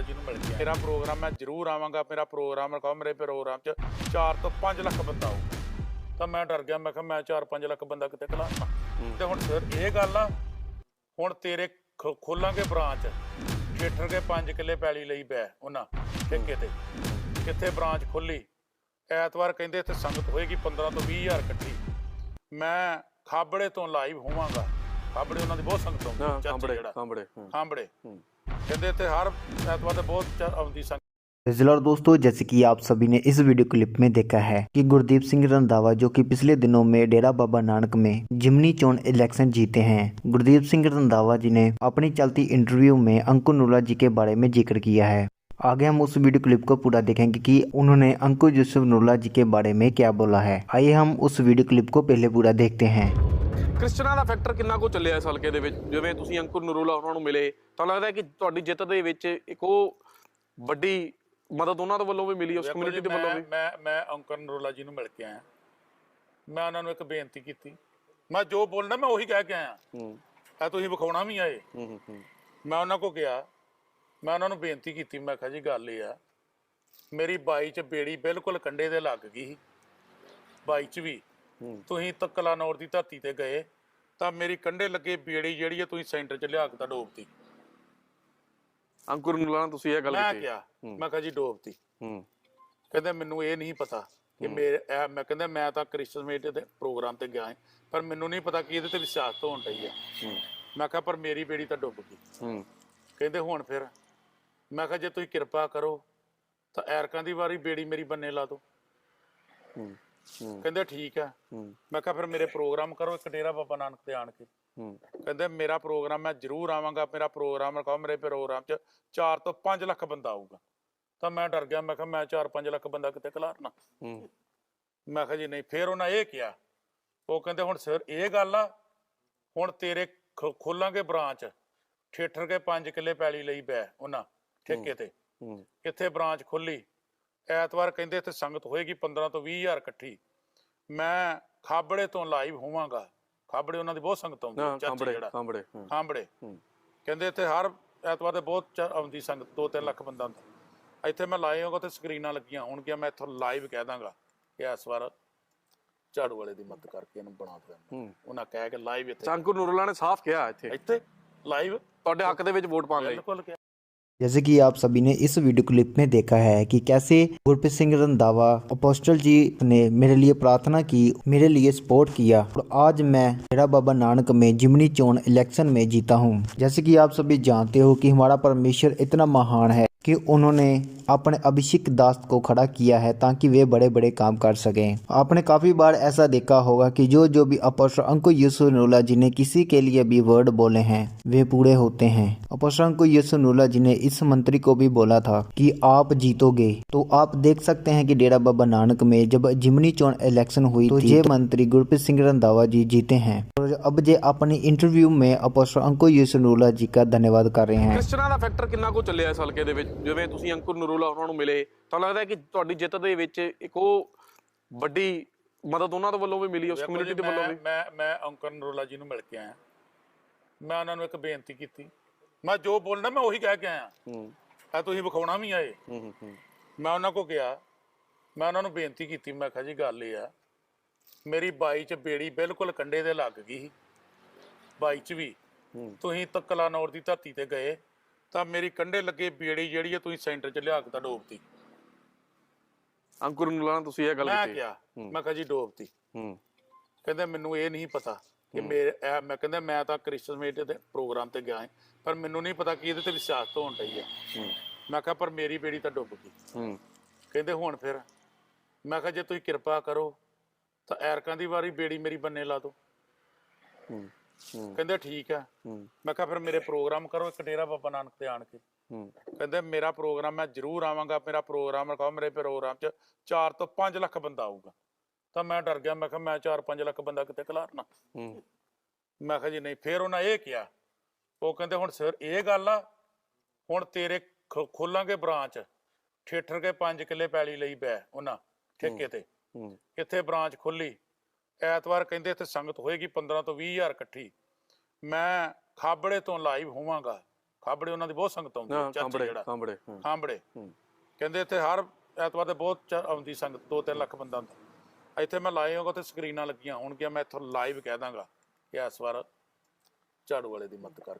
ਨਰੋਲਾ ਜੀ ਨੂੰ ਮਿਲ ਗਿਆ। ਮੇਰਾ ਪ੍ਰੋਗਰਾਮ ਮੈਂ ਜ਼ਰੂਰ ਆਵਾਂਗਾ ਮੇਰਾ ਪ੍ਰੋਗਰਾਮ ਰਖਾਓ ਮੇਰੇ ਪ੍ਰੋਗਰਾਮ 'ਚ 4 ਤੋਂ 5 ਲੱਖ ਬੰਦਾ ਆਊ। ਤਾਂ ਮੈਂ ਡਰ ਗਿਆ ਮੈਂ ਕਿਹਾ ਮੈਂ 4-5 ਲੱਖ ਬੰਦਾ ਕਿਤੇ ਖਲਾਣਾ ਤੇ ਹੁਣ ਸਰ ਇਹ ਗੱਲ ਆ ਹੁਣ ਤੇਰੇ ਖੋਲਾਂਗੇ ਬ੍ਰਾਂਚ ਥੀਏਟਰ ਦੇ 5 ਕਿੱਲੇ ਪੈਲੀ ਲਈ ਬੈ ਉਹਨਾਂ ਠੇਕੇ ਤੇ। ਕਿੱਥੇ ਬ੍ਰਾਂਚ ਖੁੱਲੀ? ਐਤਵਾਰ ਕਹਿੰਦੇ ਇੱਥੇ ਸੰਗਤ ਹੋਏਗੀ 15 ਤੋਂ 20 ਹਜ਼ਾਰ ਇਕੱਠੀ। ਮੈਂ ਖਾਬੜੇ ਤੋਂ ਲਾਈਵ ਹੋਵਾਂਗਾ। ਖਾਬੜੇ ਉਹਨਾਂ ਦੀ ਬਹੁਤ ਸੰਗਤ ਆਉਂਦੀ ਹਾਂ ਚਾਚੀ ਜਿਹੜਾ। ਖਾਂਬੜੇ। ਹੂੰ। ਕਹਿੰਦੇ ਇੱਥੇ ਹਰ ਐਤਵਾਰ ਤੇ ਬਹੁਤ ਚ- ਆਉਂਦੀ ਸੰਗਤ और दोस्तों जैसे कि आप सभी ने इस वीडियो क्लिप में देखा है कि गुरदीप सिंह रंधावा जो कि पिछले दिनों में डेरा बाबा नानक में जिमनी चोन इलेक्शन जीते हैं गुरदीप सिंह रंधावा जी ने अपनी चलती इंटरव्यू में अंकुर नूला जी के बारे में जिक्र किया है आगे हम उस वीडियो क्लिप को पूरा देखेंगे कि उन्होंने अंकुर यूसुफ नूला जी के बारे में क्या बोला है आइए हम उस वीडियो क्लिप को पहले पूरा देखते हैं ਕ੍ਰਿਸਚਨਾਂ ਦਾ ਫੈਕਟਰ ਕਿੰਨਾ ਕੁ ਚੱਲਿਆ ਇਸ ਹਲਕੇ ਦੇ ਵਿੱਚ? ਜਿਵੇਂ ਤੁਸੀਂ ਅੰਕੁਰ ਨਰੂਲਾ ਉਹਨਾਂ ਨੂੰ ਮਿਲੇ ਤਾਂ ਲੱਗਦਾ ਕਿ ਤੁਹਾਡੀ ਜਿੱਤ ਦੇ ਵਿੱਚ ਇੱਕ ਉਹ ਵੱਡੀ ਮਦਦ ਉਹਨਾਂ ਦੇ ਵੱਲੋਂ ਵੀ ਮਿਲੀ ਉਸ ਕਮਿਊਨਿਟੀ ਦੇ ਵੱਲੋਂ ਵੀ? ਮੈਂ ਮੈਂ ਅੰਕਰ ਨਰੋਲਾ ਜੀ ਨੂੰ ਮਿਲ ਕੇ ਆਇਆ। ਮੈਂ ਉਹਨਾਂ ਨੂੰ ਇੱਕ ਬੇਨਤੀ ਕੀਤੀ। ਮੈਂ ਜੋ ਬੋਲਣਾ ਮੈਂ ਉਹੀ ਕਹਿ ਕੇ ਆਇਆ। ਹੂੰ। ਆ ਤੁਸੀਂ ਵਿਖਾਉਣਾ ਵੀ ਆਏ ਹੂੰ ਹੂੰ, ਹੂੰ। ਮੈਂ ਉਹਨਾਂ ਕੋ ਗਿਆ ਮੈਂ ਉਹਨਾਂ ਨੂੰ ਬੇਨਤੀ ਕੀਤੀ ਮੈਂ ਕਿਹਾ ਜੀ ਗੱਲ ਇਹ ਆ ਮੇਰੀ ਬਾਈ ਚ ਬੇੜੀ ਬਿਲਕੁਲ ਕੰਡੇ ਦੇ ਲੱਗ ਗਈ ਬਾਈ ਚ ਵੀ। ਤੁਸੀਂ ਤਕਲਾ ਨੌਰ ਦੀ ਧਰਤੀ ਤੇ ਗਏ ਤਾਂ ਮੇਰੀ ਕੰਡੇ ਲੱਗੇ ਬੇੜੀ ਜਿਹੜੀ ਤੁਸੀਂ ਸੈਂਟਰ ਚ ਲਿਆ ਕੇ ਤਾਂ ਡੋਬਤੀ। ਅੰਕੁਰ ਨਰੂਲਾ ਨਾਲ ਤੁਸੀਂ ਇਹ ਗੱਲ ਮੈਂ ਕੀਤੀ। ਕਿਹਾ। ਮੈਂ ਕਿਹਾ ਜੀ ਡੋਬਤੀ। ਹੂੰ। ਕਹਿੰਦੇ ਮੈਨੂੰ ਇਹ ਨਹੀਂ ਪਤਾ ਕਿ ਮੇਰੇ ਇਹ- ਮੈਂ ਕਹਿੰਦਾ ਮੈਂ ਤਾਂ ਕ੍ਰਿਸਚਨ ਮੀਟ ਦੇ ਪ੍ਰੋਗਰਾਮ ਤੇ ਗਿਆ ਹਾਂ ਪਰ ਮੈਨੂੰ ਨਹੀਂ ਪਤਾ ਕਿ ਇਹਦੇ ਤੇ ਵਿਸ਼ਵਾਸ ਹੋਣ ਡਈ ਹੈ ਹੂੰ। ਮੈਂ ਕਿਹਾ ਪਰ ਮੇਰੀ ਬੇੜੀ ਤਾਂ ਡੁੱਬ ਗਈ। ਹੂੰ। ਕਹਿੰਦੇ ਹੁਣ ਫਿਰ ਮੈਂ ਕਿਹਾ ਜੇ ਤੁਸੀਂ ਕਿਰਪਾ ਕਰੋ ਤਾਂ ਐਰਕਾਂ ਦੀ ਵਾਰੀ ਬੇੜੀ ਮੇਰੀ ਬੰਨੇ ਲਾ ਦਿਓ। ਹੂੰ। ਕਹਿੰਦੇ ਠੀਕ ਆ ਮੈਂ ਕਿਹਾ ਫਿਰ ਮੇਰੇ ਪ੍ਰੋਗਰਾਮ ਕਰੋ ਇੱਕ ਡੇਰਾ ਬਾਬਾ ਨਾਨਕ ਤੇ ਆਣ ਕੇ। ਕਹਿੰਦੇ ਮੇਰਾ ਪ੍ਰੋਗਰਾਮ ਮੈਂ ਜ਼ਰੂਰ ਆਵਾਂਗਾ ਮੇਰਾ ਪ੍ਰੋਗਰਾਮ ਰਖਾਓ ਮੇਰੇ ਪ੍ਰੋਗਰਾਮ 'ਚ 4 ਤੋਂ 5 ਲੱਖ ਬੰਦਾ ਆਊਗਾ। ਤਾਂ ਮੈਂ ਡਰ ਗਿਆ ਮੈਂ ਕਿਹਾ ਮੈਂ 4-5 ਲੱਖ ਬੰਦਾ ਕਿਤੇ ਖਲਾਰਨਾ ਮੈਂ ਕਿਹਾ ਜੀ ਨਹੀਂ ਫਿਰ ਉਹਨਾਂ ਇਹ ਕਿਹਾ ਉਹ ਕਹਿੰਦੇ ਹੁਣ ਸਰ ਇਹ ਗੱਲ ਆ ਹੁਣ ਤੇਰੇ ਖੋਲਾਂਗੇ ਬ੍ਰਾਂਚ ਥੀਏਟਰ ਕੇ 5 ਕਿੱਲੇ ਪੈਲੀ ਲਈ ਬੈ ਉਹਨਾਂ ਠੇਕੇ ਤੇ। ਕਿੱਥੇ ਬ੍ਰਾਂਚ ਖੁੱਲੀ ਐਤਵਾਰ ਕਹਿੰਦੇ ਇੱਥੇ ਸੰਗਤ ਹੋਏਗੀ 15 ਤੋਂ 20 ਹਜ਼ਾਰ ਇਕੱਠੀ। ਮੈਂ ਖਾਬੜੇ ਤੋਂ ਲਾਈਵ ਹੋਵਾਂਗਾ। ਖਾਬੜੇ ਉਹਨਾਂ ਦੀ ਬਹੁਤ ਸੰਗਤ ਆਉਂਦੀ ਹਾਂ ਚਾਚੀ ਜਿਹੜਾ। ਖਾਂਬੜੇ ਹੂੰ। ਕਹਿੰਦੇ ਇੱਥੇ ਹਰ ਐਤਵਾਰ ਤੇ ਬਹੁਤ ਆਉਂਦੀ ਸੰਗਤ 2-3 ਲੱਖ ਬੰਦਾ ਹੁੰਦਾ ਇੱਥੇ ਮੈਂ ਲਾਏ ਹੋਗਾ ਤੇ ਸਕਰੀਨਾਂ ਲੱਗੀਆਂ ਹੋਣਗੀਆਂ ਮੈਂ ਇੱਥੋਂ ਲਾਈਵ ਕਹਿ ਦਾਂਗਾ ਕਿ ਇਸ ਵਾਰ ਝਾੜੂ ਵਾਲੇ ਦੀ ਮਦਦ ਕਰਕੇ ਇਹਨੂੰ ਬਣਾ ਹੂੰ। ਉਹਨਾਂ ਕਹਿ ਕੇ ਲਾਈਵ ਇੱਥੇ। ਤਾਂ ਅੰਕੁਰ ਨਰੂਲਾ ਨੇ ਸਾਫ਼ ਕਿਹਾ ਇੱਥੇ। ਇੱਥੇ ਲਾਈਵ ਤੁਹਾਡੇ ਹੱਕ ਦੇ ਵਿੱਚ ਵੋਟ ਪਾਉਣ ਲਈ। ਬਿਲਕੁਲ जैसे कि आप सभी ने इस वीडियो क्लिप में देखा है कि कैसे गुरप्रीत सिंह रंधावा अपोस्टल जी ने मेरे लिए प्रार्थना की, मेरे लिए सपोर्ट किया। और आज मैं डेरा बाबा नानक में जिमनी चोन इलेक्शन में जीता हूँ। जैसे कि आप सभी जानते हो कि हमारा परमेश्वर इतना महान है। कि उन्होंने अपने अभिषेक दास को खड़ा किया है ताकि वे बड़े बड़े काम कर सकें। आपने काफ़ी बार ऐसा देखा होगा कि जो जो भी यूसुफ नूला जी ने किसी के लिए भी वर्ड बोले हैं वे पूरे होते हैं। यूसुफ नूला जी ने इस मंत्री को भी बोला था कि आप जीतोगे तो आप देख सकते हैं कि डेरा बाबा नानक में जब जिमनी चोन इलेक्शन हुई तो ये मंत्री गुरप्रीत सिंह रंधावा जी जीते हैं। और अब जे अपनी इंटरव्यू में अपोस्टल अंकुर यूसुफ नूला जी का धन्यवाद कर रहे हैं ਕ੍ਰਿਸਚਨਾਂ ਦਾ ਫੈਕਟਰ ਕਿੰਨਾ ਕੁ ਚੱਲਿਆ ਇਸ ਹਲਕੇ ਦੇ ਵਿੱਚ ਜਿਵੇਂ ਤੁਸੀਂ ਅੰਕੁਰ ਨਰੂਲਾ ਉਹਨਾਂ ਨੂੰ ਮਿਲੇ ਤਾਂ ਲੱਗਦਾ ਹੈ ਕਿ ਤੁਹਾਡੀ ਜਿੱਤ ਦੇ ਵਿੱਚ ਇੱਕ ਉਹ ਵੱਡੀ ਮਦਦ ਉਹਨਾਂ ਦੇ ਵੱਲੋਂ ਵੀ ਮਿਲੀ ਉਸ ਵੇਖੋ ਕਮਿਊਨਿਟੀ ਜੀ, ਦੇ ਵੱਲੋਂ ਮੈਂ ਵੀ ਮੈਂ ਮੈਂ ਅੰਕਰ ਨਰੋਲਾ ਜੀ ਨੂੰ ਮਿਲ ਕੇ ਆਇਆ ਮੈਂ ਉਹਨਾਂ ਨੂੰ ਇੱਕ ਬੇਨਤੀ ਕੀਤੀ ਮੈਂ ਜੋ ਬੋਲਣਾ ਮੈਂ ਉਹੀ ਕਹਿ ਕੇ ਆਇਆ ਹੂੰ ਆ ਤੁਸੀਂ ਵਿਖਾਉਣਾ ਵੀ ਆਏ ਹੂੰ ਹੂੰ, ਹੂੰ ਮੈਂ ਉਹਨਾਂ ਕੋ ਗਿਆ ਮੈਂ ਉਹਨਾਂ ਨੂੰ ਬੇਨਤੀ ਕੀਤੀ ਮੈਂ ਕਿਹਾ ਜੀ ਗੱਲ ਇਹ ਆ ਮੇਰੀ ਬਾਈ ਚ ਬੇੜੀ ਬਿਲਕੁਲ ਕੰਡੇ ਦੇ ਲੱਗ ਗਈ ਸੀ। ਬਾਈ ਚ ਵੀ। ਹੂੰ। ਤੁਸੀਂ ਤਕਲਾ ਨੌਰ ਦੀ ਧਰਤੀ ਤੇ ਗਏ ਤਾਂ ਮੇਰੀ ਕੰਡੇ ਲੱਗੇ ਬੇੜੀ ਜਿਹੜੀ ਆ ਤੁਸੀਂ ਸੈਂਟਰ ਚ ਲਿਆ ਕੇ ਤਾਂ ਡੋਬਤੀ। ਅੰਕੁਰ ਨਰੂਲਾ ਨਾਲ ਤੁਸੀਂ ਇਹ ਗੱਲ ਮੈਂ ਕੀਤੀ ਕਿਹਾ ਹੂੰ। ਮੈਂ ਕਿਹਾ ਜੀ ਡੋਬਤੀ। ਹੂੰ। ਕਹਿੰਦੇ ਮੈਨੂੰ ਇਹ ਨਹੀਂ ਪਤਾ ਕਿ ਮੇਰੇ ਇਹ- ਮੈਂ ਕਹਿੰਦਾ ਮੈਂ ਤਾਂ ਕ੍ਰਿਸਚਨ ਮੀਟ ਦੇ ਪ੍ਰੋਗਰਾਮ ਤੇ ਗਿਆ ਹਾਂ ਪਰ ਮੈਨੂੰ ਨਹੀਂ ਪਤਾ ਕਿ ਇਹਦੇ ਤੇ ਵਿਸ਼ਵਾਸ ਹੋਣ ਡਈ ਹੈ ਹੂੰ। ਮੈਂ ਕਿਹਾ ਪਰ ਮੇਰੀ ਬੇੜੀ ਤਾਂ ਡੁੱਬ ਗਈ। ਹੂੰ। ਕਹਿੰਦੇ ਹੁਣ ਫਿਰ ਮੈਂ ਕਿਹਾ ਜੇ ਤੁਸੀਂ ਕਿਰਪਾ ਕਰੋ ਤਾਂ ਐਰਕਾਂ ਦੀ ਵਾਰੀ ਬੇੜੀ ਮੇਰੀ ਬੰਨੇ ਲਾ ਹੂੰ ਹੂੰ। ਕਹਿੰਦੇ ਠੀਕ ਆ। ਮੈਂ ਕਿਹਾ ਫਿਰ ਮੇਰੇ ਪ੍ਰੋਗਰਾਮ ਕਰੋ ਇੱਕ ਡੇਰਾ ਬਾਬਾ ਨਾਨਕ ਤੇ ਆਣ ਕੇ। ਕਹਿੰਦੇ ਮੇਰਾ ਪ੍ਰੋਗਰਾਮ ਮੈਂ ਜ਼ਰੂਰ ਆਵਾਂਗਾ ਮੇਰਾ ਪ੍ਰੋਗਰਾਮ ਰਖਾਓ ਮੇਰੇ ਪ੍ਰੋਗਰਾਮ 'ਚ 4 ਤੋਂ 5 ਲੱਖ ਬੰਦਾ ਆਊਗਾ। ਤਾਂ ਮੈਂ ਡਰ ਗਿਆ ਮੈਂ ਕਿਹਾ ਮੈਂ 4-5 ਲੱਖ ਬੰਦਾ ਕਿਤੇ ਖਲਾਰਨਾ ਮੈਂ ਕਿਹਾ ਜੀ ਨਹੀਂ ਫਿਰ ਉਹਨਾਂ ਇਹ ਕਿਹਾ ਉਹ ਕਹਿੰਦੇ ਹੁਣ ਸਰ ਇਹ ਗੱਲ ਆ ਹੁਣ ਤੇਰੇ ਖੋਲਾਂਗੇ ਬ੍ਰਾਂਚ ਥੀਏਟਰ ਕੇ 5 ਕਿੱਲੇ ਪੈਲੀ ਲਈ ਬੈ ਉਹਨਾਂ ਠੇਕੇ ਤੇ। ਕਿੱਥੇ ਬ੍ਰਾਂਚ ਖੁੱਲੀ ਐਤਵਾਰ ਕਹਿੰਦੇ ਇੱਥੇ ਸੰਗਤ ਹੋਏਗੀ 15 ਤੋਂ 20 ਹਜ਼ਾਰ ਇਕੱਠੀ। ਮੈਂ ਖਾਬੜੇ ਤੋਂ ਲਾਈਵ ਹੋਵਾਂਗਾ। ਖਾਬੜੇ ਉਹਨਾਂ ਦੀ ਬਹੁਤ ਸੰਗਤ ਆਉਂਦੀ ਹੈ, ਚਾਚੀ ਜਿਹੜਾ। ਖਾਂਬੜੇ ਹੂੰ। ਕਹਿੰਦੇ ਇੱਥੇ ਹਰ ਐਤਵਾਰ ਤੇ ਬਹੁਤ ਆਉਂਦੀ ਸੰਗਤ 2-3 ਲੱਖ ਬੰਦਾ ਹੁੰਦਾ ਇੱਥੇ ਮੈਂ ਲਾਏ ਹੋਗਾ ਤੇ ਸਕਰੀਨਾਂ ਲੱਗੀਆਂ ਹੋਣਗੀਆਂ ਮੈਂ ਇੱਥੋਂ ਲਾਈਵ ਕਹਿ ਦਾਂਗਾ ਕਿ ਇਸ ਵਾਰ ਝਾੜੂ ਵਾਲੇ ਦੀ ਮਦਦ ਕਰ